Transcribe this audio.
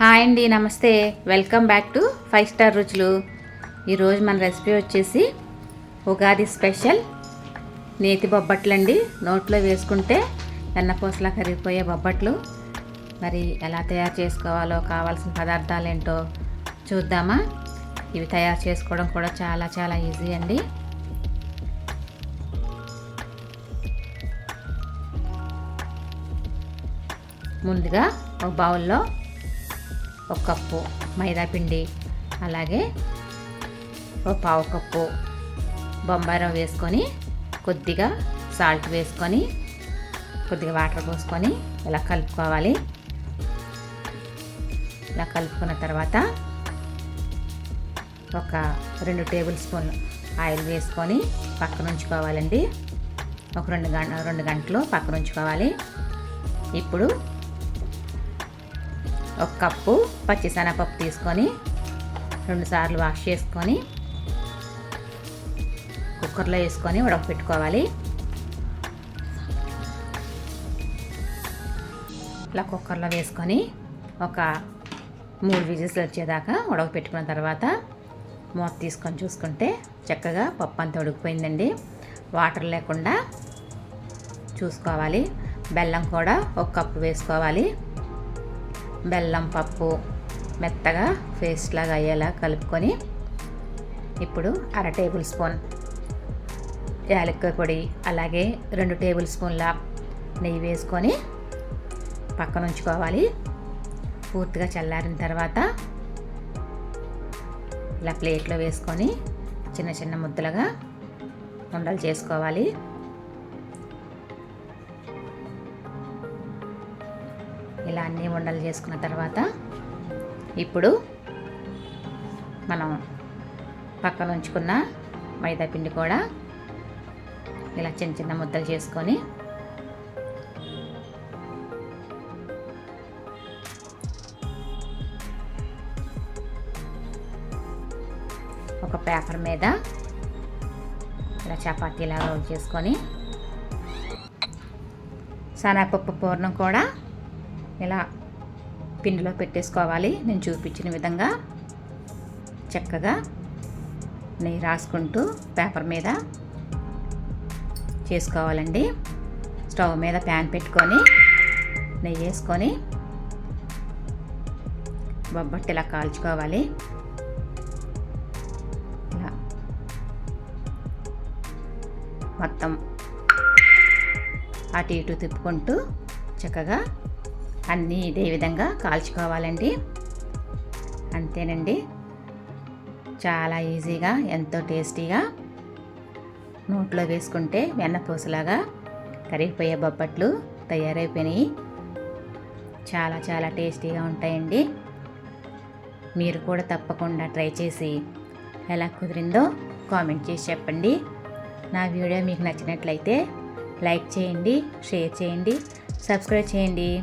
Hi అండి నమస్తే. Welcome back to five star రుచులు ఈరోజు మన రెసిపీ వచ్చేసి ఉగాది స్పెషల్ నేతి బొబ్బట్లు అండి. నోట్లో వేసుకుంటే వెన్నపూసలా కరిగిపోయే బొబ్బట్లు. మరి ఎలా తయారు చేసుకోవాలో కావాల్సిన పదార్థాలు ఏంటో చూద్దామా? ఇవి తయారు చేసుకోవడం కూడా చాలా చాలా ఈజీ అండి. ముందుగా ఒక బౌల్లో ఒక కప్పు మైదాపిండి అలాగే ఒక పావు కప్పు బొంబాయి వేసుకొని కొద్దిగా సాల్ట్ వేసుకొని కొద్దిగా వాటర్ పోసుకొని ఇలా కలుపుకోవాలి. ఇలా కలుపుకున్న తర్వాత ఒక రెండు టేబుల్ స్పూన్ ఆయిల్ వేసుకొని పక్కన ఉంచుకోవాలండి. ఒక రెండు గంట రెండు గంటలు పక్కన ఉంచుకోవాలి. ఇప్పుడు ఒక కప్పు పచ్చిశనగపప్పు తీసుకొని రెండుసార్లు వాష్ చేసుకొని కుక్కర్లో వేసుకొని ఉడకపెట్టుకోవాలి. ఇలా కుక్కర్లో వేసుకొని ఒక మూడు విజిల్స్ వచ్చేదాకా ఉడకపెట్టుకున్న తర్వాత మూత తీసుకొని చూసుకుంటే చక్కగా పప్పు అంతా ఉడికిపోయిందండి. వాటర్ లేకుండా చూసుకోవాలి. బెల్లం కూడా ఒక కప్పు వేసుకోవాలి. బెల్లం పప్పు మెత్తగా పేస్ట్ లాగా అయ్యేలా కలుపుకొని ఇప్పుడు అర టేబుల్ స్పూన్ యాలక్కాయ పొడి అలాగే రెండు టేబుల్ స్పూన్ల నెయ్యి వేసుకొని పక్కన ఉంచుకోవాలి. పూర్తిగా చల్లారిన తర్వాత ఇలా ప్లేట్లో వేసుకొని చిన్న చిన్న ముద్దలుగా ఉండలు చేసుకోవాలి. ఇలా అన్నీ ఉండలు చేసుకున్న తర్వాత ఇప్పుడు మనం పక్కన ఉంచుకున్న మైదా పిండి కూడా ఇలా చిన్న చిన్న ముద్దలు చేసుకొని ఒక పేపర్ మీద ఇలా చపాతీలా రోల్ చేసుకొని శనగపప్పు పూర్ణం కూడా ఇలా పిండిలో పెట్టేసుకోవాలి? నేను చూపించిన విధంగా చక్కగా నెయ్యి రాసుకుంటూ పేపర్ మీద చేసుకోవాలండి. స్టవ్ మీద ప్యాన్ పెట్టుకొని నెయ్యి వేసుకొని బొబ్బట్టి ఇలా కాల్చుకోవాలి. ఇలా మొత్తం అటు ఇటు తిప్పుకుంటూ చక్కగా అన్నీ ఇదే విధంగా కాల్చుకోవాలండి. అంతేనండి. చాలా ఈజీగా ఎంతో టేస్టీగా నోట్లో వేసుకుంటే వెన్నపూసలాగా కరిగిపోయే బొబ్బట్లు తయారైపోయినాయి. చాలా చాలా టేస్టీగా ఉంటాయండి. మీరు కూడా తప్పకుండా ట్రై చేసి ఎలా కుదిరిందో కామెంట్ చేసి చెప్పండి. నా వీడియో మీకు నచ్చినట్లయితే లైక్ చేయండి షేర్ చేయండి సబ్స్క్రైబ్ చేయండి.